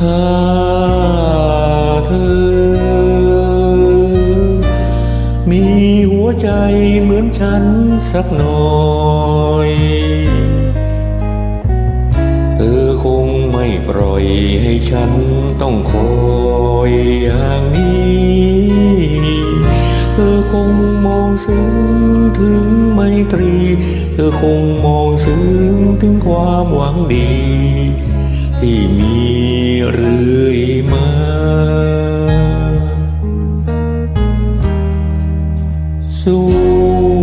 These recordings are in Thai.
เธอ มีหัวใจเหมือนฉันสักหน่อยเธอคงไม่ปล่อยให้ฉันต้องคอยอย่างนี้เธอคงมองซึ้งถึงไมตรี เธอคงมองซึ้งถึงความหวังดี ที่มี เรื่อยมาสู้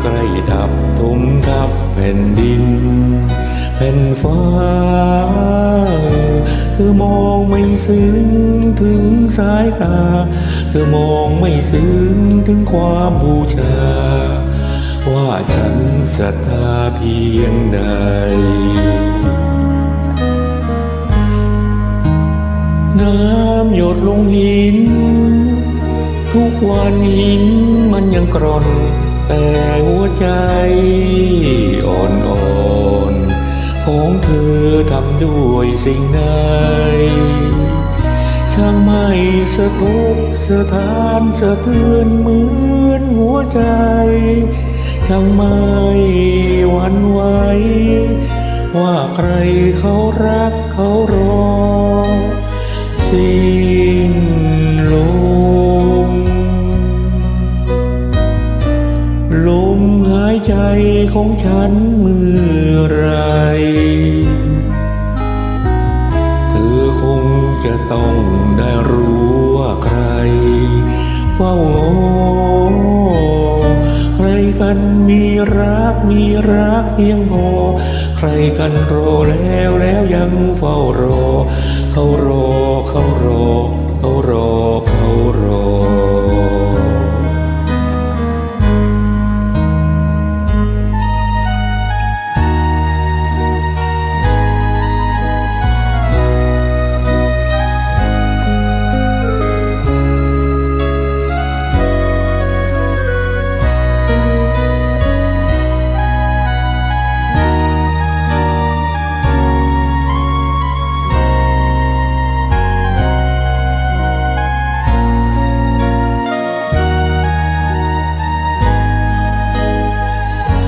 ใกล้ดับทุ่มทับแผ่นดินแผ่นฟ้าเธอมองไม่ซึ้งถึงสายตา เธอมองไม่ซึ้งถึงความบูชา ว่าฉันศรัทธาเพียงใดน้ำหยดลงหิน ทุกวันหินมันยังกร่อน แต่หัวใจอ่อนๆของเธอทำด้วยสิ่งใดช่างไม่สะทกสะท้านสะเทือนเหมือนหัวใจช่างไม่หวั่นไหวว่าใครเขารักเขาร ลมหายใจของฉันเมื่อไรเธอคงจะต้องได้รู้ว่าใครเฝ้างอใครกันมีรักมีรักเพียงพอ ใครกันรอแล้วแล้วยังเฝ้ารอเขารอ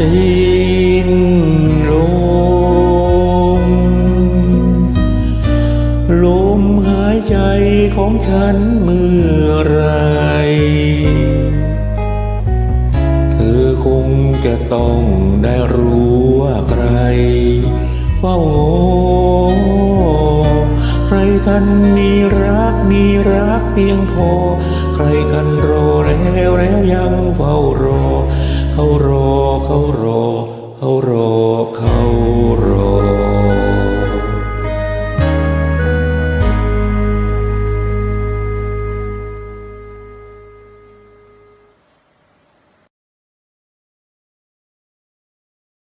สิ้นลมลมหายใจของฉันเมื่อไร เธอคงจะต้องได้รู้ว่าใคร เฝ้างอใครกันมีรักมีรักเพียงพอ ใครกันรอแล้วแล้วยังเฝ้ารอ เขารอเขารอเขารอเขารอ